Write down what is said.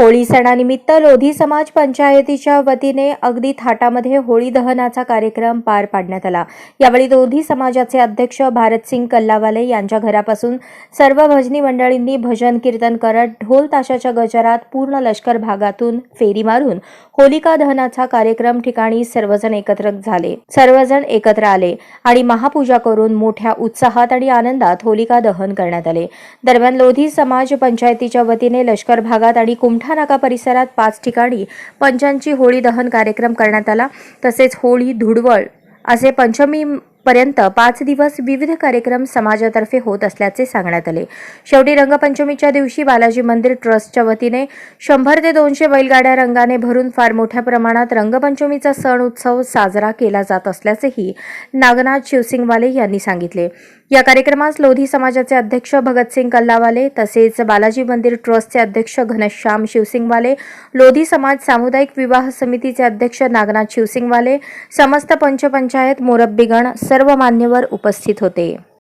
होळी सणानिमित्त लोधी समाज पंचायतीच्या वतीने अगदी थाटामध्ये होळी दहनाचा कार्यक्रम पार पाडण्यात आला. यावेळी लोधी समाजाचे अध्यक्ष भारतसिंग कल्लावाले यांच्या घरापासून सर्व भजनी मंडळींनी भजन कीर्तन करत ढोल ताशाच्या गजरात पूर्ण लष्कर भागातून फेरी मारून होलिका दहनाचा कार्यक्रम ठिकाणी सर्वजण एकत्र झाले. सर्वजण एकत्र आले आणि महापूजा करून मोठ्या उत्साहात आणि आनंदात होलिका दहन करण्यात आले. दरम्यान लोधी समाज पंचायतीच्या वतीने लष्कर भागात आणि कुमठा नाका परिसरात पाच ठिकाणी पंचांची होळी दहन कार्यक्रम करण्यात आला. तसेच होळी धुडवळ असे पंचमी पर्यंत पाच दिवस विविध कार्यक्रम समाजातर्फे होत असल्याचे सांगण्यात आले. शेवटी रंगपंचमीच्या दिवशी बालाजी मंदिर ट्रस्टच्या वतीने शंभर ते दोनशे बैलगाड्या रंगाने भरून फार मोठ्या प्रमाणात रंगपंचमीचा सण उत्सव साजरा केला जात असल्याचेही नागनाथ शिवसिंगवाले यांनी सांगितले. या कार्यक्रमास लोधी समाजाचे अध्यक्ष भगतसिंग कल्लावाले तसेच बालाजी मंदिर ट्रस्टचे अध्यक्ष घनश्याम शिवसिंगवाले लोधी समाज सामुदायिक विवाह समितीचे अध्यक्ष नागनाथ शिवसिंगवाले समस्त पंचपंचायत मोरब्बीगण सर्व मान्यवर उपस्थित होते.